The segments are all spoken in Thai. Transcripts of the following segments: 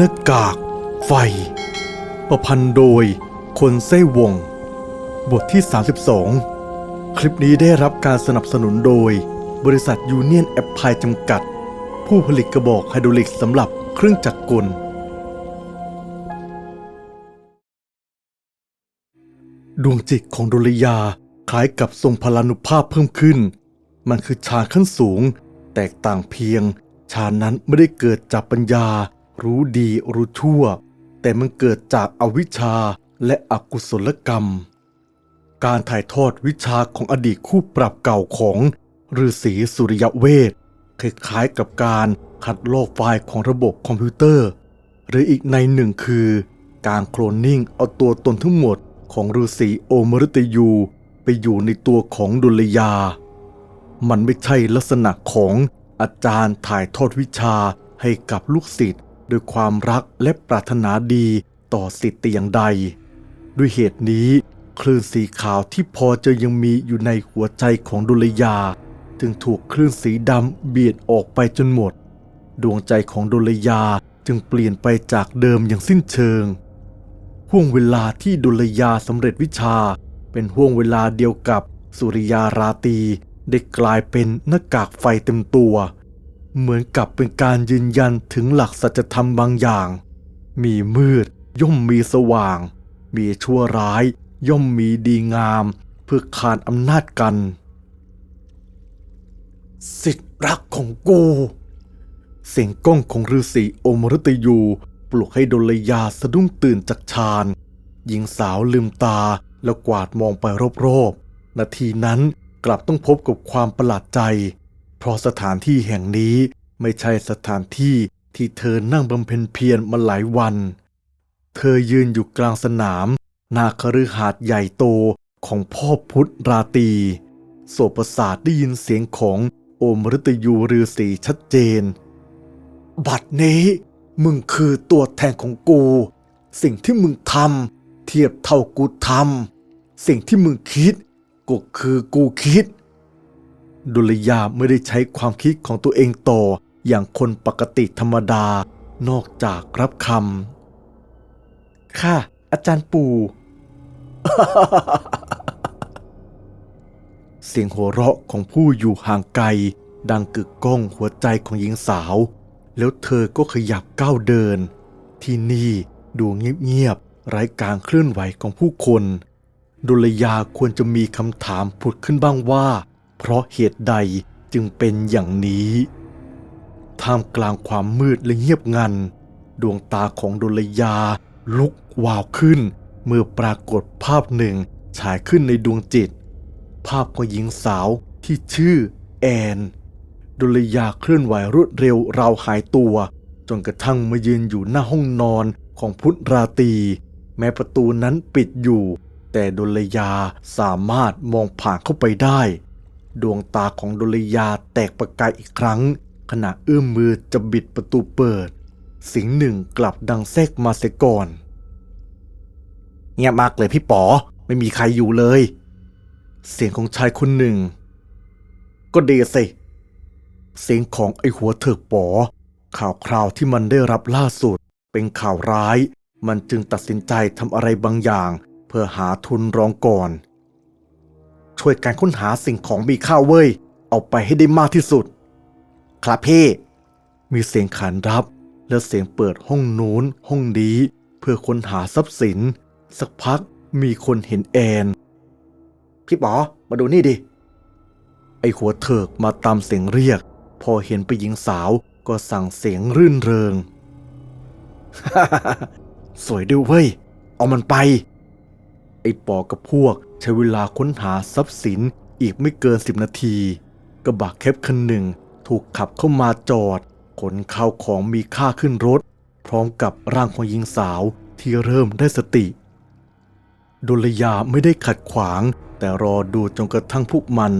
หน้ากาก ไฟ ประพันธ์โดยคนเส้วง บทที่ 32 คลิปนี้ได้รับการสนับสนุนโดย บริษัทยูเนียนแอปพลายจำกัด ผู้ผลิตกระบอกไฮดรอลิกสำหรับเครื่องจักรกล ดวงจิตของดุลยาคล้ายกับทรงพลานุภาพเพิ่มขึ้น มันคือฌานขั้นสูง แตกต่างเพียงฌานนั้นไม่ได้เกิดจากปัญญา รู้ดีรู้ชั่ว แต่มันเกิดจากอวิชชาและอกุศลกรรม การถ่ายทอดวิชาของอดีตคู่ปรับเก่าของฤาษีสุริยเวทคล้ายๆกับการคัดลอกไฟล์ของระบบคอมพิวเตอร์ หรืออีกในหนึ่งคือ การโคลนนิ่งเอาตัวตนทั้งหมดของฤาษีโอมฤตยูไปอยู่ในตัวของดุลยา มันไม่ใช่ลักษณะของอาจารย์ถ่ายทอดวิชาให้กับลูกศิษย์ ด้วยความรักและปรารถนาดีต่อศิษย์แต่อย่างใด ด้วยเหตุนี้ คลื่นสีขาวที่พอจะยังมีอยู่ในหัวใจของดุลยา จึงถูกคลื่นสีดำเบียดออกไปจนหมด ดวงใจของดุลยาจึงเปลี่ยนไปจากเดิมอย่างสิ้นเชิงห่วงเวลาที่ดุลยาสำเร็จวิชา เป็นห่วงเวลาเดียวกับสุริยาราตีได้กลายเป็นหน้ากากไฟเต็มตัว เหมือนกับเป็นการยืนยันถึงหลักสัจธรรมบางอย่าง มีมืดย่อมมีสว่าง มีชั่วร้าย ย่อมมีดีงาม เพื่อขานอำนาจกัน สิทธิรักของกู เสียงก้องของฤาษีโอมรตยูปลุกให้ดลยาสะดุ้งตื่นจากฌานหญิงสาวลืมตาแล้วกวาดมองไปรอบๆนาทีนั้นกลับต้องพบกับความประหลาดใจ เพราะสถานที่แห่งนี้ไม่ใช่สถานที่ที่เธอนั่งบำเพ็ญเพียรมาหลายวัน เธอยืนอยู่กลางสนามนาคฤหาสน์ใหญ่โตของพ่อพุทธราตีโสประสาทได้ยินเสียงของโอมฤตยูฤาษีชัดเจน บัดนี้มึงคือตัวแทนของกู สิ่งที่มึงทำเทียบเท่ากูทำสิ่งที่มึงคิดก็คือกูคิด ดุลยาไม่ได้ใช้ความคิดของตัวเองต่ออย่างคนปกติธรรมดานอกจากรับคำค่ะ อาจารย์ปู่ เสียงหัวเราะของผู้อยู่ห่างไกล ดังกึกก้องหัวใจของหญิงสาว แล้วเธอก็ขยับก้าวเดิน ที่นี่ดูเงียบๆไร้การเคลื่อนไหวของผู้คน ดุลยาควรจะมีคำถามผุดขึ้นบ้างว่า เพราะเหตุใดจึงเป็นอย่างนี้ ท่ามกลางความมืดและเงียบงัน ดวงตาของดุลยาลุกวาวขึ้น เมื่อปรากฏภาพหนึ่งฉายขึ้นในดวงจิต ภาพของหญิงสาวที่ชื่อแอน ดุลยาเคลื่อนไหวรวดเร็วราวหายตัว จนกระทั่งมายืนอยู่หน้าห้องนอนของพุทธราตี แม้ประตูนั้นปิดอยู่ แต่ดุลยาสามารถมองผ่านเข้าไปได้ ดวงตาของดุลยาแตกประกายอีกครั้ง ขณะเอื้อมมือจะบิดประตูเปิด สิงหนึ่งกลับดังแทรกมาเสก่อน เงียบมากเลยพี่ป๋อไม่มีใครอยู่เลย เสียงของชายคนหนึ่ง ก็ดีสิ เสียงของไอหัวเถิกป๋อข่าวคราวที่มันได้รับล่าสุด เป็นข่าวร้าย มันจึงตัดสินใจทำอะไรบางอย่าง เพื่อหาทุนรองก่อน ช่วยการค้นหาสิ่งของมีค่าเว้ย เอาไปให้ได้มากที่สุด ครับพี่ มีเสียงขานรับ และเสียงเปิดห้องนู้นห้องนี้ เพื่อค้นหาทรัพย์สิน สักพักมีคนเห็นแอน พี่ป๋อมาดูนี่ดิ ไอหัวเถิกมาตามเสียงเรียก พอเห็นไปหญิงสาวก็สั่งเสียงรื่นเริง สวยด้วยเว้ย เอามันไป ไอปอกับพวกใช้เวลาค้นหาทรัพย์สินอีกไม่เกินสิบนาที กระบะแคปคันหนึ่งถูกขับเข้ามาจอด ขนข้าวของมีค่าขึ้นรถ พร้อมกับร่างของหญิงสาวที่เริ่มได้สติดุลยาไม่ได้ขัดขวาง แต่รอดูจนกระทั่งพวกมัน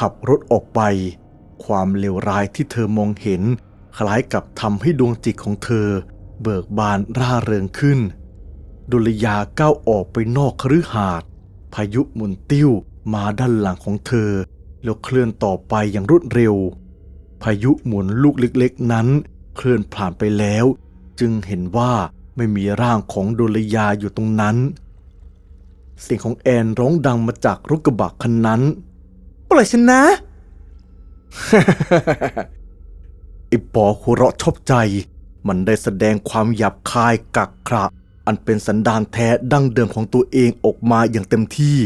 ขับรถออกไป ความเลวร้ายที่เธอมองเห็น คล้ายกับทำให้ดวงจิตของเธอ เบิกบานร่าเริงขึ้น ดุลยาก้าวออกไปนอกคฤหาสน์พายุหมุนติ้วมาด้านหลังของเธอ แล้วเคลื่อนต่อไปอย่างรวดเร็ว พายุหมุนลูกเล็กๆนั้น เคลื่อนผ่านไปแล้ว จึงเห็นว่าไม่มีร่างของโดลยาอยู่ตรงนั้น เสียงของแอนร้องดังมาจากรถกระบะคันนั้น ปล่อยฉันนะไอ้ปอหัวเราะชอบใจ มันได้แสดงความหยาบคายกักขระ อันเป็นสันดานแท้ดั้งเดิมของตัวเองออกมาอย่างเต็มที่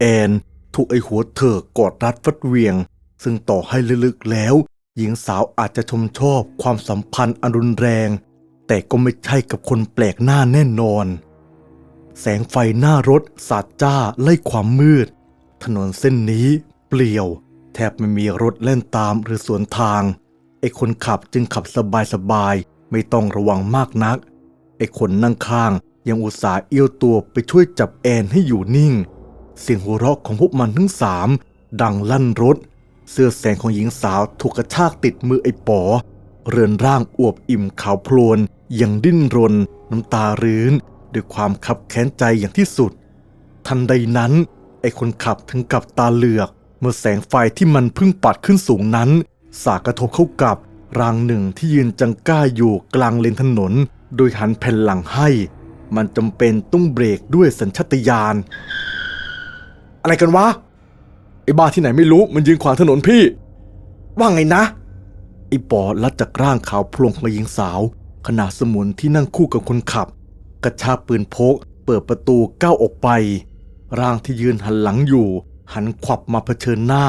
แอนถูกไอหัวเธอกอดรัดฟัดเวียง ซึ่งต่อให้ลึกๆแล้ว หญิงสาวอาจจะชมชอบความสัมพันธ์อันรุนแรง แต่ก็ไม่ใช่กับคนแปลกหน้าแน่นอน แสงไฟหน้ารถสาดจ้าไล่ความมืด ถนนเส้นนี้เปลี่ยว แทบไม่มีรถเล่นตามหรือสวนทางไอคนขับจึงขับสบายๆไม่ต้องระวังมากนัก ไอ้คนนั่งข้างยังอุตส่าห์เอี้ยวตัวไปช่วยจับแอนให้อยู่นิ่ง เสียงหัวเราะของพวกมันทั้งสามดังลั่นรถ เสื้อแสงของหญิงสาวถูกกระชากติดมือไอ้ป๋อเรือนร่างอวบอิ่มขาวโพลนยังดิ้นรน น้ำตารื้น ด้วยความคับแค้นใจอย่างที่สุด ทันใดนั้น ไอ้คนขับถึงกับตาเหลือก เมื่อแสงไฟที่มันพิ่งปัดขึ้นสูงนั้น สากระทบเข้ากับรางหนึ่งที่ยืนจังก้าอยู่กลางเลนถนน โดยหันแผ่นหลังให้ มันจำเป็นต้องเบรกด้วยสัญชาตญาณ อะไรกันวะ ไอ้บ้าที่ไหนไม่รู้มันยืนขวางถนนพี่ ว่าไงนะ ไอ้ปอลัดจากร่างขาวโพลงของหญิงสาว ขณะสมุนที่นั่งคู่กับคนขับ กระชากปืนพก เปิดประตูก้าวออกไป ร่างที่ยืนหันหลังอยู่ หันขวับมาเผชิญหน้า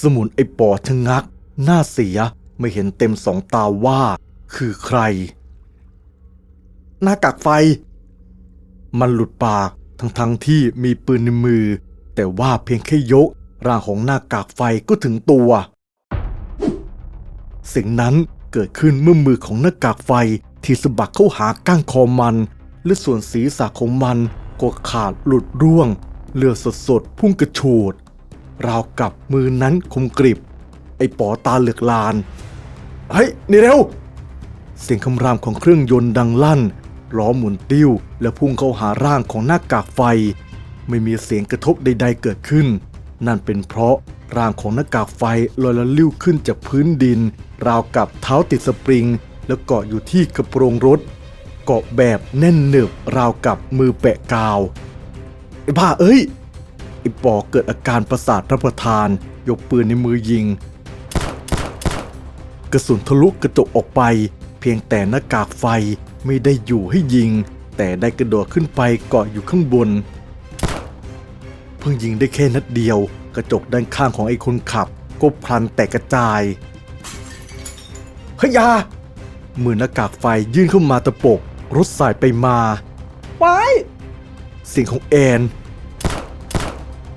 สมุนไอ้ปอชะงัก หน้าเสียไม่เห็นเต็มสองตาว่า คือใคร หน้ากากไฟ มันหลุดปากทั้งๆทที่มีปืนในมือ แต่ว่าเพียงแค่ยก ร่างของหน้ากากไฟก็ถึงตัว สิ่งนั้นเกิดขึ้นเมื่อมือของหน้ากากไฟที่สะบักเข้าหาก้างคอมัน และส่วนศีรษะของมันก็ขาดหลุดร่วง เลือดสดๆพุ่งกระฉูดราวกับมือนั้นคมกริบ ไอ้ปอตาเหลือกลาน เฮ้ย นี่เร็ว เสียงคำรามของเครื่องยนต์ดังลั่น ล้อหมุนติ้ว และพุ่งเข้าหาร่างของหน้ากากไฟ ไม่มีเสียงกระทบใด ๆ เกิดขึ้น นั่นเป็นเพราะร่างของหน้ากากไฟลอยละลิ้วขึ้นจากพื้นดิน ราวกับเท้าติดสปริง แล้วเกาะอยู่ที่กระโปรงรถ เกาะแบบแน่นหนึบราวกับมือแปะกาวไอ้บ้าเอ้ยไอ้ปอเกิดอาการประสาทรับประทาน ยกปืนในมือยิง กระสุนทะลุกระจกออกไป เพียงแต่หน้ากากไฟ ไม่ได้อยู่ให้ยิง แต่ได้กระโดดขึ้นไปเกาะอยู่ข้างบน เพิ่งยิงได้แค่นัดเดียว กระจกด้านข้างของไอ้คนขับก็พลันแตกกระจายเฮ้ยยามือหน้ากากไฟยื่นเข้ามาตะปบรถสายไปมาไปเสียงของแอน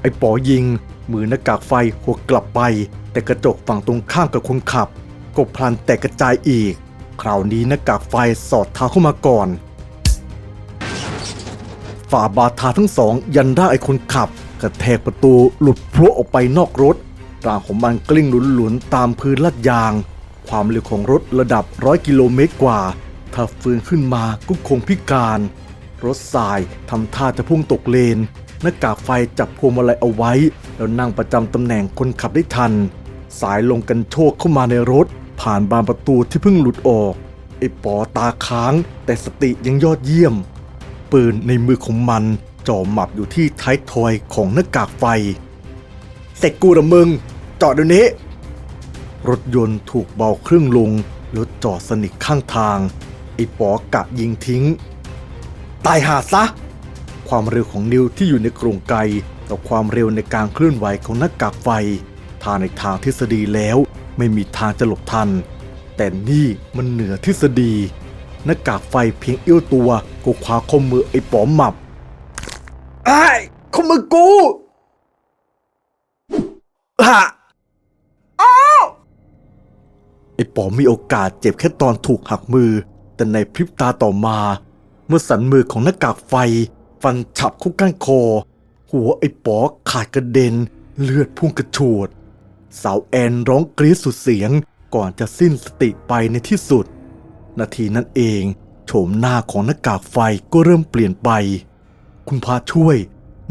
ไอ้ปอยิง มือหน้ากากไฟหัวกลับไป แต่กระจกฝั่งตรงข้ามกับคนขับ ก็พลันแตกกระจายอีก คราวนี้หน้ากากไฟสอดเท้าเข้ามาก่อน ฝ่าบาทาทั้งสอง ยันร่างไอ้คนขับ กระแทกประตูหลุดพรวออกไปนอกรถร่างของมันกลิ้งหลุนๆตามพื้นลาดยาง ความเร็วของรถระดับร้อยกิโลเมตรกว่า ถ้าฟื้นขึ้นมาก็คงพิการ รถสายทำท่าจะพุ่งตกเลน หน้ากากไฟจับพวงมาลัยเอาไว้ แล้วนั่งประจำตำแหน่งคนขับได้ทัน สายลงกันโชกเข้ามาในรถ ผ่านบานประตูที่เพิ่งหลุดออก ไอ้ปอตาค้างแต่สติยังยอดเยี่ยม ปืนในมือของมันจ่อหมับอยู่ที่ท้ายทอยของหน้ากากไฟ เสร็จกูละมึง จอดเดี๋ยวนี้ รถยนต์ถูกเบาเครื่องลงรถจอดสนิทข้างทาง ไอ้ปอกะยิงทิ้ง ตายหาซะ ความเร็วของนิวที่อยู่ในกรงไกกับความเร็วในการเคลื่อนไหวของหน้ากากไฟทางในทางทฤษฎีแล้ว ไม่มีทางจะหลบทัน แต่นี่มันเหนือทฤษฎีหน้ากากไฟเพียงเอื้อตัวก็คว้าข้อมือไอ้ป๋อมหมับไอ้ายข้อมือกูฮะอ้าวไอ้ป๋อมมีโอกาสเจ็บแค่ตอนถูกหักมือ แต่ในพริบตาต่อมา เมื่อสันมือของหน้ากากไฟ ฟันฉับเข้าก้านคอ หัวไอ้ป๋อขาดกระเด็น เลือดพุ่งกระฉูด สาวแอนร้องกรีดสุดเสียงก่อนจะสิ้นสติไปในที่สุด นาทีนั้นเองโฉมหน้าของหน้ากากไฟก็เริ่มเปลี่ยนไป คุณพระช่วย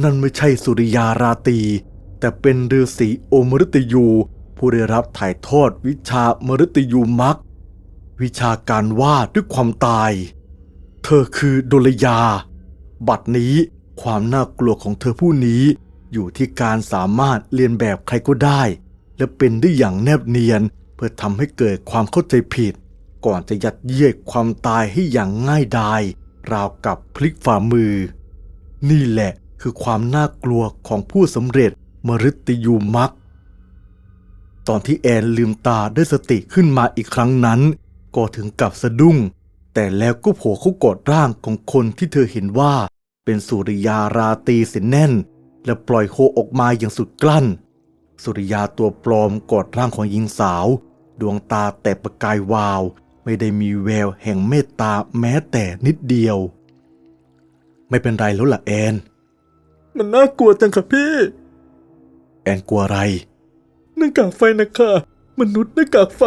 นั่นไม่ใช่สุริยาราตี แต่เป็นฤาษีโอมฤตยู ผู้ได้รับถ่ายทอดวิชามฤตยูมัก วิชาการวาดด้วยความตาย เธอคือดลยา บัดนี้ความน่ากลัวของเธอผู้นี้อยู่ที่การสามารถเรียนแบบใครก็ได้ และเป็นได้อย่างแนบเนียน เพื่อทำให้เกิดความเข้าใจผิด ก่อนจะยัดเยียดความตายให้อย่างง่ายดายราวกับพลิกฝ่ามือ นี่แหละคือความน่ากลัวของผู้สำเร็จมฤตยูมักตอนที่แอนลืมตาได้สติขึ้นมาอีกครั้งนั้น ก็ถึงกับสะดุ้ง แต่แล้วก็โผล่เข้ากอดร่างของคนที่เธอเห็นว่า เป็นสุริยาราตีเสียแน่น และปล่อยโคออกมาอย่างสุดกลั้น สุริยาตัวปลอมกอดร่างของหญิงสาว ดวงตาแต่ประกายวาว ไม่ได้มีแววแห่งเมตตาแม้แต่นิดเดียว ไม่เป็นไรแล้วล่ะแอน มันน่ากลัวจังค่ะพี่ แอนกลัวอะไรหน้ากากไฟนะคะมนุษย์หน้ากากไฟ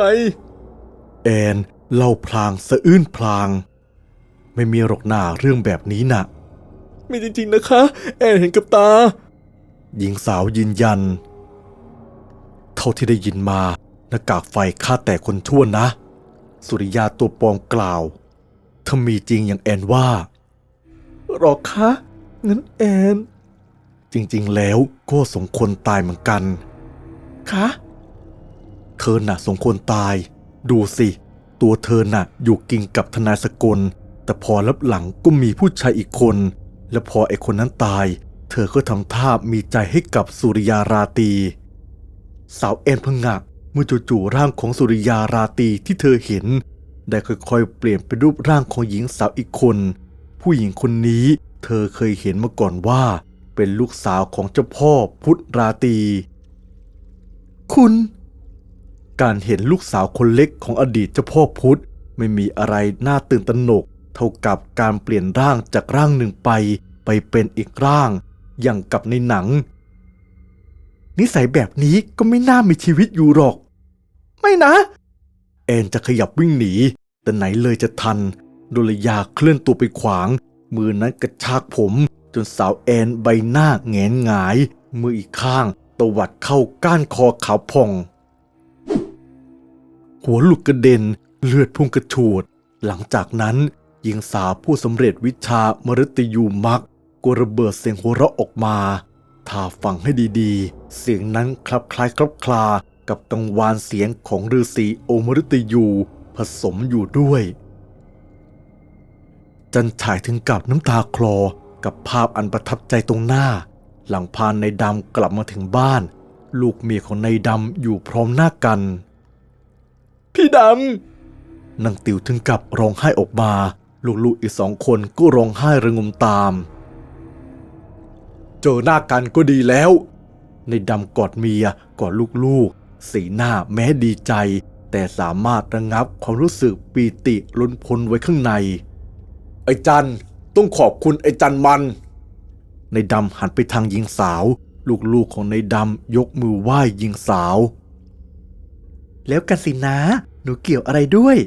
แอนเล่าพลางสะอื้นพลาง ไม่มีหรอกหน้าเรื่องแบบนี้น่ะมีจริงๆนะคะ แอนเห็นกับตา หญิงสาวยืนยัน เท่าที่ได้ยินมาหน้ากากไฟฆ่าแต่คนชั่วนะ สุริยาตัวปลอมกล่าวถ้ามีจริงอย่างแอนว่าหรอคะงั้นแอน จริงๆแล้วก็สมควรตายเหมือนกันคะเธอน่ะสมควรตาย ดูสิ ตัวเธอน่ะอยู่กินกับทนายสกล แต่พอรับหลังก็มีผู้ชายอีกคน และพอไอ้คนนั้นตาย เธอก็ทำท่ามีใจให้กับสุริยาราตรี สาวแอนพงะเมื่อจู่ๆร่างของสุริยาราตีที่เธอเห็น ได้ค่อยๆ เปลี่ยนเป็นรูปร่างของหญิงสาวอีกคน ผู้หญิงคนนี้เธอเคยเห็นมาก่อนว่า เป็นลูกสาวของเจ้าพ่อพุทธราตี คุณ การเห็นลูกสาวคนเล็กของอดีตเจ้าพ่อพุทธไม่มีอะไรน่าตื่นตระหนก เท่ากับการเปลี่ยนร่างจากร่างหนึ่งไปไปเป็นอีกร่าง อย่างกับในหนัง นิสัยแบบนี้ก็ไม่น่ามีชีวิตอยู่หรอก ไม่นะ แอนจะขยับวิ่งหนี แต่ไหนเลยจะทัน โดลยาเคลื่อนตัวไปขวาง มือนั้นกระชากผม จนสาวแอนใบหน้าแงนหงาย มืออีกข้างตวัดเข้าก้านคอขาวผ่อง หัวหลุดกระเด็นเลือดพุ่งกระฉูด หลังจากนั้นหญิงสาวผู้สำเร็จวิชามฤตยูมักก็ระเบิดเสียงหัวเราะออกมา ถ้าฟังให้ดีๆ เสียงนั้นคลับคล้ายคลับคลา กับกังวานเสียงของฤาษีโอมฤตยูผสมอยู่ด้วย จันฉายถึงกับน้ำตาคลอกับภาพอันประทับใจตรงหน้า หลังพานในดำกลับมาถึงบ้าน ลูกเมียของนายดำอยู่พร้อมหน้ากัน พี่ดำนางติ๋วถึงกับร้องไห้ออกมา ลูกๆอีกสองคนก็ร้องไห้ระงมตาม เจอหน้ากันก็ดีแล้ว ในดำกอดเมียกอดลูกๆ สีหน้าแม้ดีใจ แต่สามารถระงับความรู้สึกปีติล้นพ้นไว้ข้างใน ไอ้จันต้องขอบคุณไอ้จันมัน ในดำหันไปทางหญิงสาว ลูกๆของในดำยกมือไหว้หญิงสาว แล้วกันสินะ หนูเกี่ยวอะไรด้วย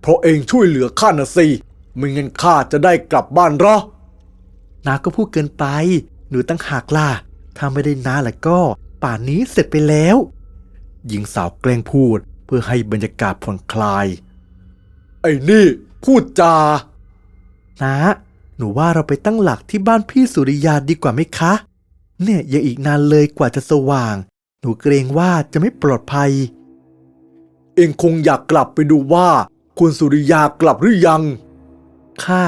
เพราะเองช่วยเหลือข้านะสิไม่งั้นข้าจะได้กลับบ้านหรอนาก็พูดเกินไป หนูตั้งหากล่ะถ้าไม่ได้นาแล้วก็ ป่านนี้เสร็จไปแล้ว หญิงสาวแกล้งพูดเพื่อให้บรรยากาศผ่อนคลาย ไอ้นี่ พูดจา นะ หนูว่าเราไปตั้งหลักที่บ้านพี่สุริยาดีกว่าไหมคะ เนี่ยยังอีกนานเลยกว่าจะสว่าง หนูเกรงว่าจะไม่ปลอดภัย เองคงอยากกลับไปดูว่าคุณสุริยากลับหรือยัง ค่ะ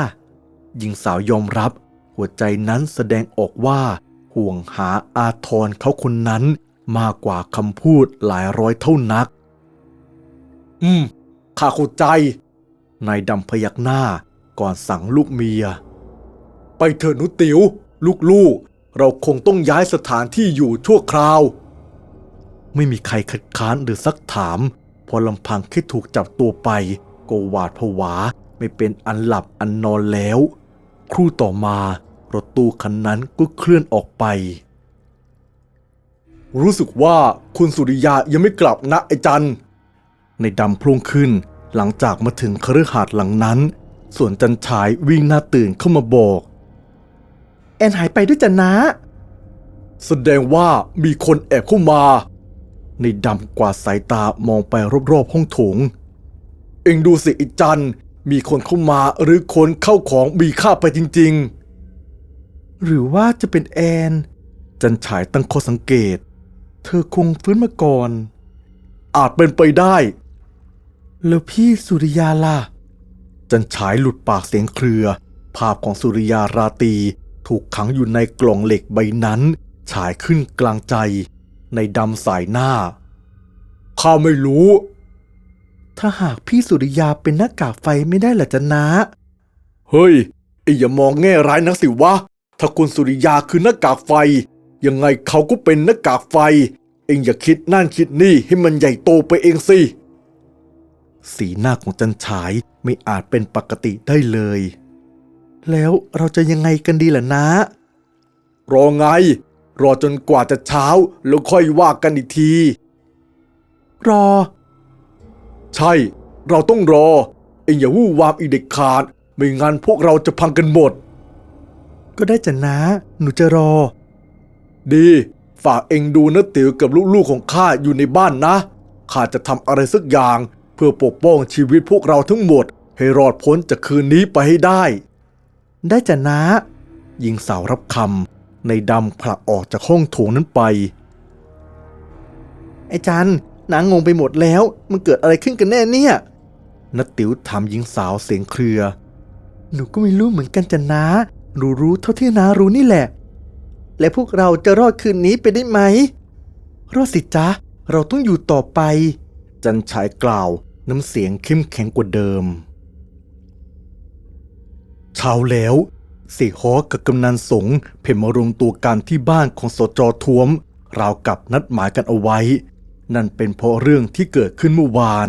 หญิงสาวยอมรับ หัวใจนั้นแสดงออกว่า ห่วงหาอาทรเขาคนนั้นมากกว่าคำพูดหลายร้อยเท่านัก อืม ข้าเข้าใจ นายดำพยักหน้าก่อนสั่งลูกเมีย ไปเถอะหนุติว๋วลูกๆ เราคงต้องย้ายสถานที่อยู่ชั่วคราว ไม่มีใครคัดค้านหรือซักถาม พอลำพังแค่ถูกจับตัวไป ก็หวาดผวาไม่เป็นอันหลับอันนอนแล้ว ครู่ต่อมา รถตู้คันนั้นก็เคลื่อนออกไป รู้สึกว่าคุณสุริยายังไม่กลับนะไอจันในดำพลุ่งขึ้นหลังจากมาถึงคฤหาสน์หลังนั้น ส่วนจันฉายวิ่งหน้าตื่นเข้ามาบอก แอนหายไปด้วยจ้ะนะ แสดงว่ามีคนแอบเข้ามา ในดำกวาดสายตามองไปรอบๆห้องโถง เอองดูสิไอจันมีคนเข้ามาหรือคนเข้าของมีค่าไปจริง ๆ หรือว่าจะเป็นแอน จันฉายตั้งข้อสังเกต เธอคงฟื้นมาก่อน อาจเป็นไปได้ แล้วพี่สุริยาล่ะ จันฉายหลุดปากเสียงเครือ ภาพของสุริยาราตีถูกขังอยู่ในกล่องเหล็กใบนั้น ฉายขึ้นกลางใจ ในดำสายหน้า ข้าไม่รู้ ถ้าหากพี่สุริยาเป็นหน้ากากไฟไม่ได้หรอจ๊ะนะ เฮ้ยไอ้อย่ามองแง่ร้ายนักสิวะ ถ้าคุณสุริยาคือหน้ากากไฟ ยังไงเขาก็เป็นหน้ากากไฟ เองอย่าคิดนั่นคิดนี่ให้มันใหญ่โตไปเองสิ สีหน้าของจันฉายไม่อาจเป็นปกติได้เลย แล้วเราจะยังไงกันดีล่ะนะ รอไง รอจนกว่าจะเช้าแล้วค่อยว่ากันอีกที รอ ใช่ เราต้องรอ เองอย่าวู่วามอีเด็กขาด ไม่งั้นพวกเราจะพังกันหมด ก็ได้จ้ะนะหนูจะรอ ดี ฝากเองดูนะติ๋วกับลูกๆของข้าอยู่ในบ้านนะ ข้าจะทำอะไรสักอย่าง เพื่อปกป้องชีวิตพวกเราทั้งหมด ให้รอดพ้นจากคืนนี้ไปให้ได้ ได้จ้ะนะหญิงสาวรับคำในดำผลักออกจากห้องโถงนั้นไป ไอ้จันนางงงไปหมดแล้ว มันเกิดอะไรขึ้นกันแน่เนี่ยนัตติ๋วถามหญิงสาวเสียงเครือ หนูก็ไม่รู้เหมือนกันจ้ะนะ รู้รู้เท่าที่นารู้นี่แหละ และพวกเราจะรอดคืนนี้ไปได้ไหม รอดสิจ๊ะ เราต้องอยู่ต่อไป จันฉายกล่าวน้ำเสียงเข้มแข็งกว่าเดิม เช้าแล้วสียฮอกับกำนันสงเพ่มารวมตัวกันที่บ้านของสจท้วม ราวกับนัดหมายกันเอาไว้ นั่นเป็นเพราะเรื่องที่เกิดขึ้นเมื่อวาน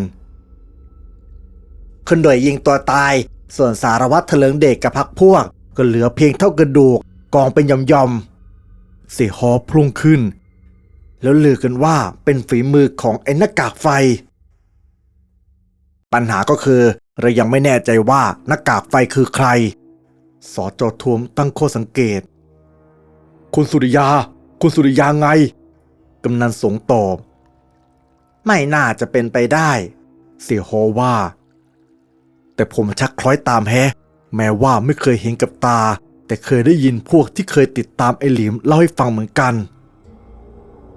คนโดยยิงตัวตาย ส่วนสารวัตรเถลิงเดชกับพักพวก ก็เหลือเพียงเท่ากระดูกกองเป็นยำยำๆเสียฮอพุ่งขึ้น แล้วลือกันว่าเป็นฝีมือของไอ้หน้ากากไฟ ปัญหาก็คือเรายังไม่แน่ใจว่าหน้ากากไฟคือใคร สอจอทวมตั้งข้อสังเกต คุณสุริยา คุณสุริยาไง กำนันสงตอบ ไม่น่าจะเป็นไปได้ เสียฮอว่า แต่ผมชักคล้อยตามแฮะ แม้ว่าไม่เคยเห็นกับตา แต่เคยได้ยินพวกที่เคยติดตามไอ้หลิมเล่าให้ฟังเหมือนกัน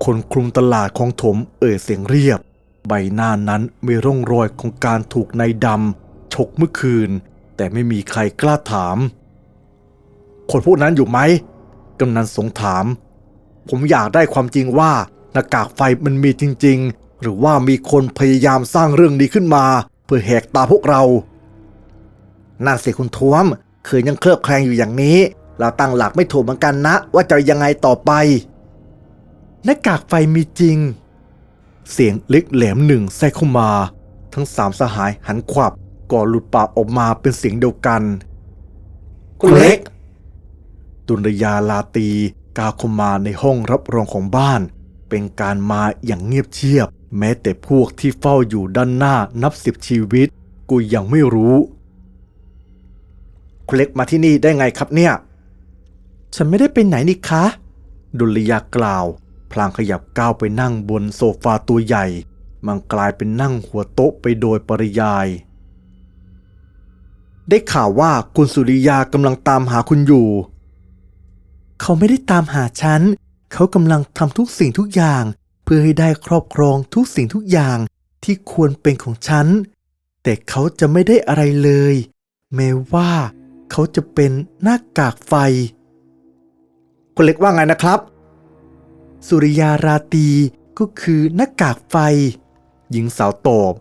คนคลุมตลาดของถมเอ่ยเสียงเรียบ ใบหน้านั้นมีร่องรอยของการถูกนายดำฉกเมื่อคืน แต่ไม่มีใครกล้าถาม คนพวกนั้นอยู่ไหมกำนันสงถาม ผมอยากได้ความจริงว่าหน้ากากไฟมันมีจริง ๆ หรือว่ามีคนพยายามสร้างเรื่องนี้ขึ้นมา เพื่อแหกตาพวกเรา นั่นสิคุณท้วม คือยังเคลือบแคลงอยู่อย่างนี้ เราตั้งหลักไม่ถูกเหมือนกันนะ ว่าจะยังไงต่อไปหน้ากากไฟมีจริง เสียงเล็กแหลมหนึ่งแทรกเข้ามา ทั้งสามสหายหันขวับก่อหลุดปากออกมาเป็นเสียงเดียวกันคุณเล็ก ดุลยาลาตีกาวเข้ามาในห้องรับรองของบ้าน เป็นการมาอย่างเงียบเชียบ แม้แต่พวกที่เฝ้าอยู่ด้านหน้านับสิบชีวิต กูยังไม่รู้ คุณเล็กมาที่นี่ได้ไงครับเนี่ย ฉันไม่ได้ไปไหนนี่คะ ดุลยากล่าว พลางขยับก้าวไปนั่งบนโซฟาตัวใหญ่ มันกลายเป็นนั่งหัวโต๊ะไปโดยปริยาย ได้ข่าวว่าคุณสุริยากำลังตามหาคุณอยู่ เขาไม่ได้ตามหาฉัน เขากำลังทำทุกสิ่งทุกอย่าง เพื่อให้ได้ครอบครองทุกสิ่งทุกอย่างที่ควรเป็นของฉัน แต่เขาจะไม่ได้อะไรเลย แม้ว่า เขาจะเป็นหน้ากากไฟคุณเล็กว่าไงนะครับ สุริยาราตีก็คือหน้ากากไฟ หญิงสาวตอบ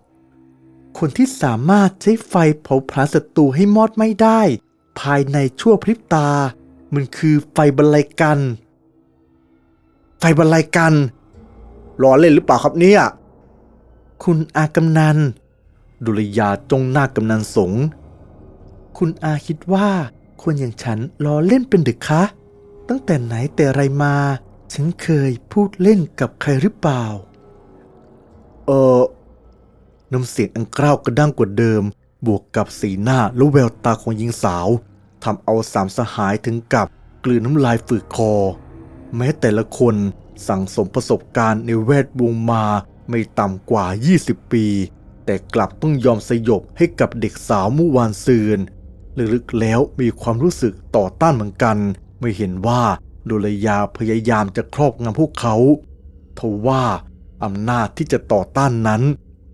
คนที่สามารถใช้ไฟเผาผลาญศัตรูให้มอดไม่ได้ ภายในชั่วพริบตา มันคือไฟบรรลัยกัน ไฟบรรลัยกันล้อเล่นหรือเปล่าครับเนี่ย คุณอากำนัน ดุริยาจ้องหน้ากำนันสง คุณอาคิดว่าคนอย่างฉันล้อเล่นเป็นดึกคะ ตั้งแต่ไหนแต่ไรมา ฉันเคยพูดเล่นกับใครหรือเปล่า เออน้ำเสียงอันกร้าวกระด้างกว่าเดิม บวกกับสีหน้าและแววตาของหญิงสาวทำเอาสามสหายถึงกับกลืนน้ำลายฝืดคอ แม้แต่ละคนสั่งสมประสบการณ์ในแวดวงมาไม่ต่ำกว่า 20 ปี แต่กลับต้องยอมสยบให้กับเด็กสาวมื่วานซืน ลึกๆแล้วมีความรู้สึกต่อต้านเหมือนกัน ไม่เห็นว่าดุลยาพยายามจะครอบงำพวกเขาทว่าอำนาจที่จะต่อต้านนั้น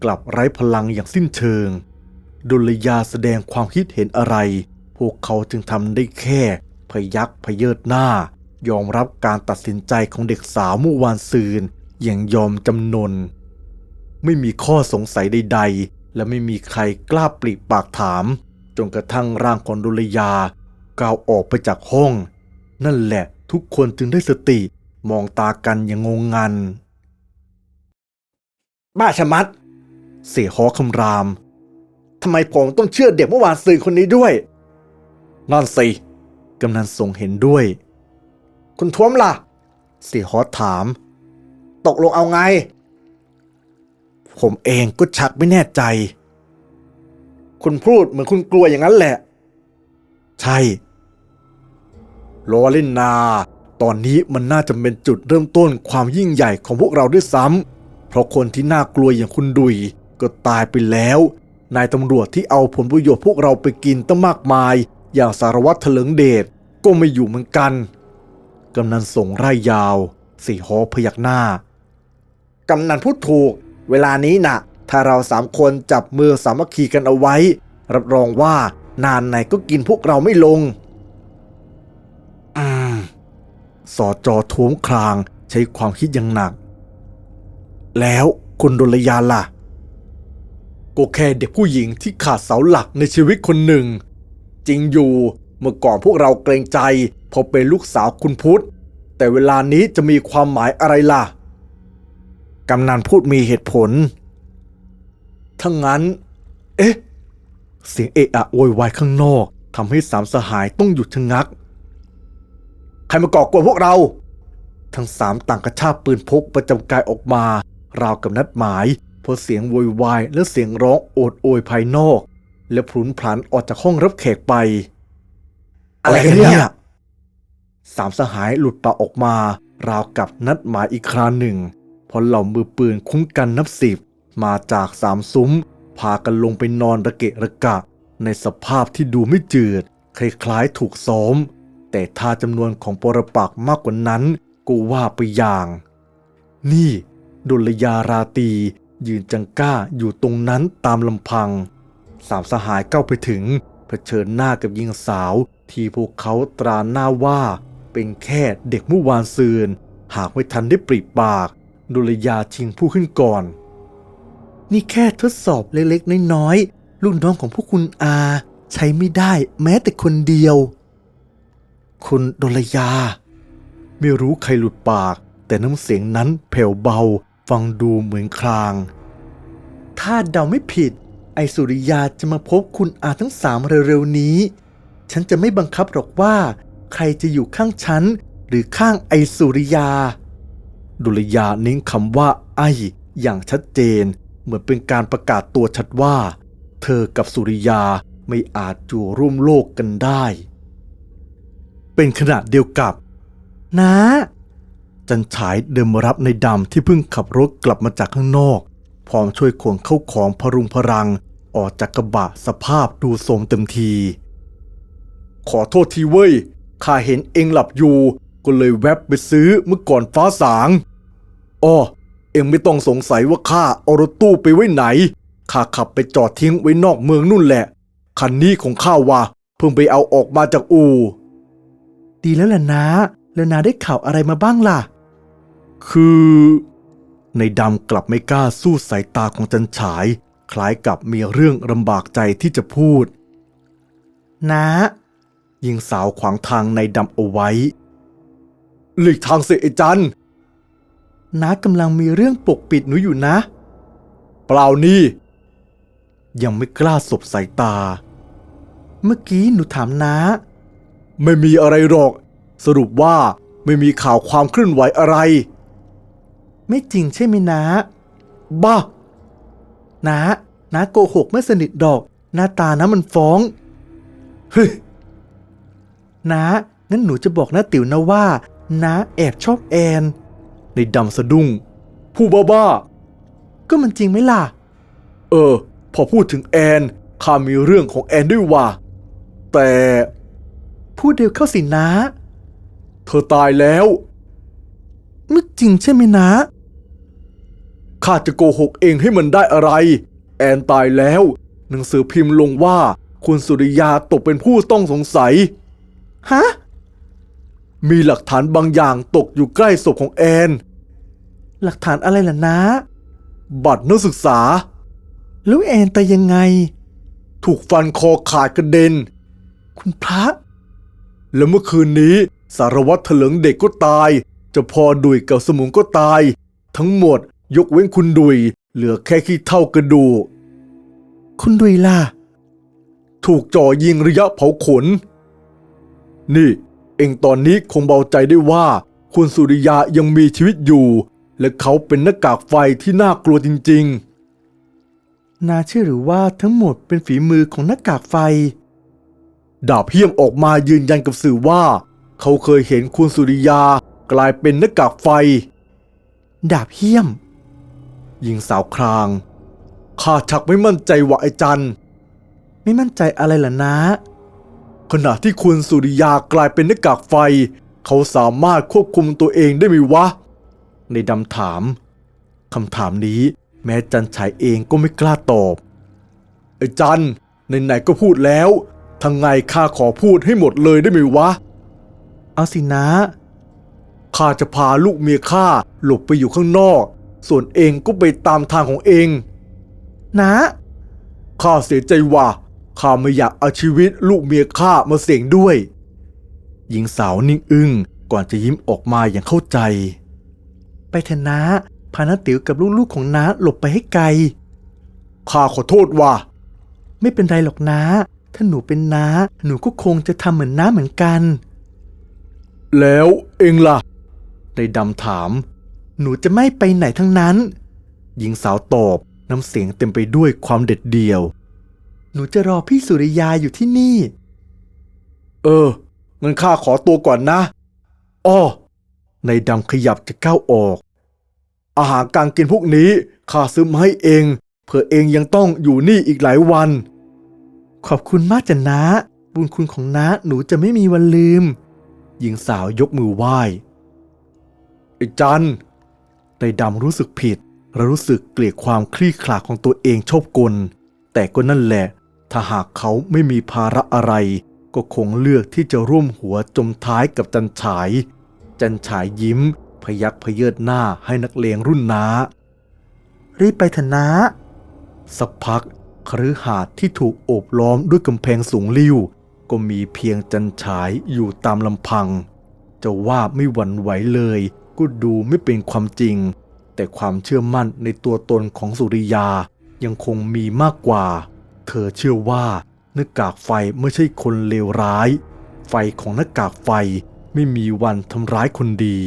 กลับไร้พลังอย่างสิ้นเชิง ดุลยาแสดงความคิดเห็นอะไร พวกเขาจึงทำได้แค่พยักพยเยิดหน้า ยอมรับการตัดสินใจของเด็กสาวเมื่อวานซืนอย่างยอมจำนน ไม่มีข้อสงสัยใด ๆ และไม่มีใครกล้าปริปากถาม จนกระทั่งร่างของดุลยาก้าวออกไปจากห้อง นั่นแหละทุกคนจึงได้สติมองตากันอย่างงงงัน บ้าชะมัด เสียหอคำรามทำไมผมต้องเชื่อเด็กเมื่อวานซืนคนนี้ด้วยนั่นสิกำนันทรงเห็นด้วย คุณท้วมล่ะ เสียหอถาม ตกลงเอาไง ผมเองก็ชักไม่แน่ใจ คุณพูดเหมือนคุณกลัวอย่างนั้นแหละ ใช่ลอเล่นนา ตอนนี้มันน่าจะเป็นจุดเริ่มต้นความยิ่งใหญ่ของพวกเราด้วยซ้ำเพราะคนที่น่ากลัวอย่างคุณดุยก็ตายไปแล้ว นายตำรวจที่เอาผลประโยชน์พวกเราไปกินตั้งมากมาย อย่างสารวัตรเถลิงเดชก็ไม่อยู่เหมือนกัน กำนันส่งไร่ยาว สี่หอพยักหน้ากำนันพูดถูก เวลานี้น่ะ ถ้าเราสามคนจับมือสามัคคีกันเอาไว้ รับรองว่านานไหนก็กินพวกเราไม่ลงอืมสอจอท้วงครางใช้ความคิดอย่างหนัก แล้วคุณดลยาล่ะ ก็แค่เด็กผู้หญิงที่ขาดเสาหลักในชีวิตคนหนึ่ง จริงอยู่เมื่อก่อนพวกเราเกรงใจเพอเป็นลูกสาวคุณพุทธ แต่เวลานี้จะมีความหมายอะไรล่ะ กำนันพูดมีเหตุผล ทั้งนั้น เอ๊ะ เสียงเอะอะโวยวายข้างนอกทำให้สามสหายต้องหยุดชะงัก ใครมาก่อกวนพวกเรา ทั้งสามต่างกระชากปืนพกประจำกายออกมา ราวกับนัดหมายเพราะเสียงโวยวายและเสียงร้องโอดโอยภายนอก และพลุนพลันออกจากห้องรับแขกไป อะไรกันเนี่ยสามสหายหลุดปากออกมา ราวกับนัดหมายอีกคราหนึ่งพอเหล่ามือปืนคุ้มกันนับสิบ มาจากสามซุ้ม พากันลงไปนอนระเกะระกะ ในสภาพที่ดูไม่จืด คล้ายๆถูกซ้อม แต่ถ้าจำนวนของปรปักมากกว่านั้นก็ว่าไปอย่าง นี่ดุลยาราตียืนจังก้าอยู่ตรงนั้นตามลำพัง สามสหายก้าวไปถึงเผชิญหน้ากับหญิงสาว ที่พวกเขาตราหน้าว่า เป็นแค่เด็กเมื่อวานซืน หากไม่ทันได้ปริปาก ดุลยาชิงผู้ขึ้นก่อน นี่แค่ทดสอบเล็กๆ น้อยๆลูกน้องของพวกคุณอาใช้ไม่ได้แม้แต่คนเดียว คุณดลยา ไม่รู้ใครหลุดปาก แต่น้ำเสียงนั้นแผ่วเบา ฟังดูเหมือนคลาง ถ้าเดาไม่ผิด ไอสุริยาจะมาพบคุณอาทั้งสามเร็วๆนี้ ฉันจะไม่บังคับหรอกว่า ใครจะอยู่ข้างฉัน หรือข้างไอสุริยา ดุลยาเน้นคำว่าไออย่างชัดเจน เหมือนเป็นการประกาศตัวชัดว่า เธอกับสุริยาไม่อาจอยู่ร่วมโลกกันได้ เป็นขณะเดียวกับ นะ จันฉายเดินมารับในดำที่เพิ่งขับรถกลับมาจากข้างนอก พร้อมช่วยขนเข้าของพรุงพรังออกจากกระบะสภาพดูโทรมเต็มที ขอโทษทีเว้ยข้าเห็นเองหลับอยู่ ก็เลยแวบไปซื้อเมื่อก่อนฟ้าสาง อ้อ เองไม่ต้องสงสัยว่าข้าเอารถตู้ไปไว้ไหน ข้าขับไปจอดทิ้งไว้นอกเมืองนู่นแหละ คันนี้ของข้าว่ะเพิ่งไปเอาออกมาจากอู่ ดีแล้วล่ะนะแล้วนาได้ข่าวอะไรมาบ้างล่ะ คือในดำกลับไม่กล้าสู้สายตาของจันฉาย คล้ายกับมีเรื่องลำบากใจที่จะพูด นะยิงสาวขวางทางในดำเอาไว้ หลีกทางเสียไอ้จัน น้ากำลังมีเรื่องปกปิดหนูอยู่นะ เปล่านี่ ยังไม่กล้าสบสายตา เมื่อกี้หนูถามน้า ไม่มีอะไรหรอก สรุปว่าไม่มีข่าวความเคลื่อนไหวอะไร ไม่จริงใช่ไหมนะบ้านะนะโกหกไม่สนิทดอก หน้าตานะมันฟ้องเฮ้ยนะงั้นหนูจะบอกน้าติ๋วนะว่าน้าแอบชอบแอน ในดำสะดุ้ง ผู้บ้าบ้าก็มันจริงไหมล่ะ เออ พอพูดถึงแอนข้ามีเรื่องของแอนด้วยว่ะแต่พูดเดียวเข้าสินะ เธอตายแล้วไม่จริงใช่ไหมนะข้าจะโกหกเองให้มันได้อะไร แอนตายแล้ว หนังสือพิมพ์ลงว่าคุณสุริยาตกเป็นผู้ต้องสงสัย ฮะ มีหลักฐานบางอย่างตกอยู่ใกล้ศพของแอน หลักฐานอะไรล่ะนะ บัตรนักศึกษา แล้วแอนตายยังไง ถูกฟันคอขาดกระเด็น คุณพระ แล้วเมื่อคืนนี้ สารวัตรเถลิงเด็กก็ตายเจะพอดุยกับสมุนก็ตาย ทั้งหมดยกเว้นคุณดุย เหลือแค่ขี้เท่ากระดูก คุณดุยล่ะ ถูกจ่อยิงระยะเผาขน นี่ เองตอนนี้คงเบาใจได้ว่า คุณสุริยายังมีชีวิตอยู่ และเขาเป็นหน้ากากไฟที่น่ากลัวจริงๆน่าเชื่อหรือว่าทั้งหมดเป็นฝีมือของหน้ากากไฟ ดาบเพียมออกมายืนยันกับสื่อว่า เขาเคยเห็นคุณสุริยากลายเป็นหน้ากากไฟ ดาบเพียม หญิงสาวครางข้าชักไม่มั่นใจว่าไอ้จันไม่มั่นใจอะไรล่ะนะ ขณะที่คุณสุริยากลายเป็นหน้ากากไฟ เขาสามารถควบคุมตัวเองได้ไหมวะ ในดำถามคำถามนี้แม้จันฉายเองก็ไม่กล้าตอบไอ้จันไหนๆก็พูดแล้วทางไงข้าขอพูดให้หมดเลยได้ไหมวะ เอาสินะข้าจะพาลูกเมียข้าหลบไปอยู่ข้างนอก ส่วนเองก็ไปตามทางของเอง นะข้าเสียใจว่าข้าไม่อยากเอาชีวิตลูกเมียข้ามาเสี่ยงด้วย หญิงสาวนิ่งอึ้งก่อนจะยิ้มออกมาอย่างเข้าใจ ไปเถอะนะพานาติ๋วกับลูกๆของน้าหลบไปให้ไกล ข้าขอโทษว่า ไม่เป็นไรหรอกนะถ้าหนูเป็นน้า หนูก็คงจะทำเหมือนน้าเหมือนกัน แล้วเองล่ะในดำถาม หนูจะไม่ไปไหนทั้งนั้น หญิงสาวตอบน้ำเสียงเต็มไปด้วยความเด็ดเดี่ยว หนูจะรอพี่สุริยาอยู่ที่นี่ เอองั้นข้าขอตัวก่อนนะอ้อ ในดำขยับจะก้าวออก อาหารการกินพวกนี้ข้าซื้อมาให้เอง เผื่อเองยังต้องอยู่นี่อีกหลายวัน ขอบคุณมากจ้ะนะ บุญคุณของน้าหนูจะไม่มีวันลืม หญิงสาวยกมือไหว้ไอ้จันในดำรู้สึกผิดและรู้สึกเกลียดความคลี่คลาของตัวเองชอบกล แต่ก็นั่นแหละ ถ้าหากเขาไม่มีภาระอะไร ก็คงเลือกที่จะร่วมหัวจมท้ายกับจันฉาย จันฉายยิ้ม พยักพเยิดหน้าให้นักเลงรุ่นน้า รีบไปเถอะนะ สักพักคฤหาสน์ที่ถูกโอบล้อมด้วยกำแพงสูงลิ่วก็มีเพียงจันฉายอยู่ตามลำพัง จะว่าไม่หวั่นไหวเลย ก็ดูไม่เป็นความจริง แต่ความเชื่อมั่นในตัวตนของสุริยายังคงมีมากกว่า เธอเชื่อว่าหน้ากากไฟไม่ใช่คนเลวร้าย ไฟของหน้ากากไฟ ไม่มีวันทำร้ายคนดี